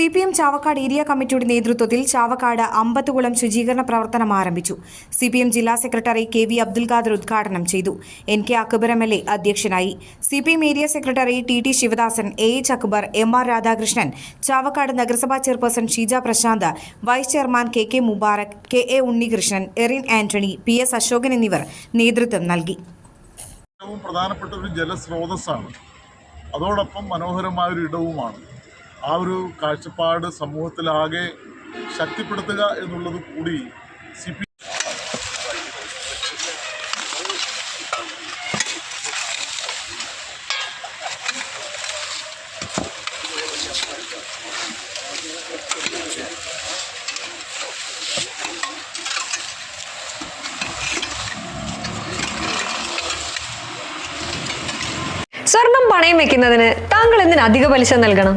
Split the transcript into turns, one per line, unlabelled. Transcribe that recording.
C P M Chavakkad area കമ്മിറ്റിയുടെ നേതൃത്വത്തിൽ ചാവക്കാട് അമ്പത്തുകുളം ശുചീകരണ പ്രവർത്തനം ആരംഭിച്ചു. സി പി എം ജില്ലാ secretary K V Abdul Khader ഉദ്ഘാടനം ചെയ്തു. N K Akbar M L A അധ്യക്ഷനായി. C P M area secretary T T Sivadasan A H Akbar M R Radhakrishnan Chavakkad നഗരസഭാ chairperson Sheeja Prasanth vice chairman K K Mubarak K A Unnikrishnan Erin Antony P S Asokan എന്നിവർ നേതൃത്വം നൽകി.
പ്രധാനപ്പെട്ട ഒരു ജലസ്രോതസ്സാണ്. അതോടൊപ്പം മനോഹരമായ ഒരു ഇടവുമാണ്. ആ ഒരു കാഴ്ചപ്പാട് സമൂഹത്തിലാകെ ശക്തിപ്പെടുത്തുക എന്നുള്ളത് കൂടി സി പി
സ്വർണം പണയം വെക്കുന്നതിന് താങ്കൾ എന്തിന് അധിക പലിശ നൽകണം?